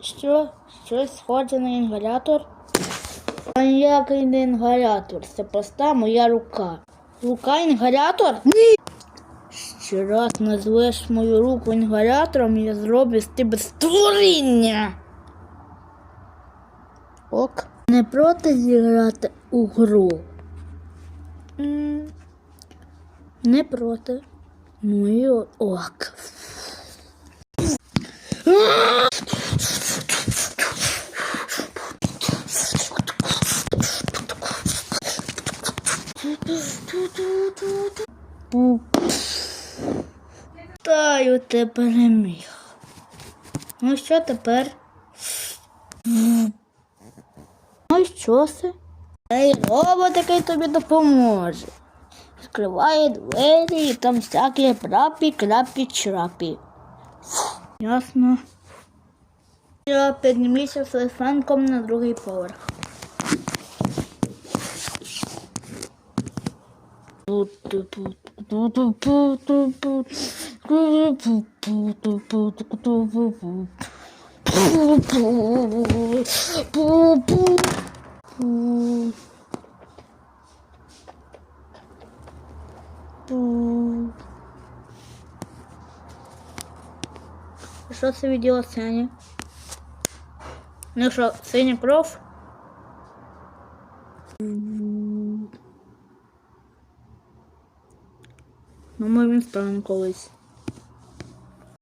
Що? Щось схоже на інгалятор? А ніякий не інгалятор. Це проста моя рука. Рука інгалятор? Ні. Ще раз назвеш мою руку інгалятором, я зроблю з тебе створіння. Ок. Не проти зіграти у гру. Не проти. Ну і ок. Таю ти переміг. Ну що тепер? Ну і що це? Цей робот, який тобі допоможе. Відкриває двері і там всякі прапі, крапі, чрапі. Ясно. Я підніміся з франком на другий поверх. Що це відділо синя? Ну що, синя кров? Ну, ми він стане колись.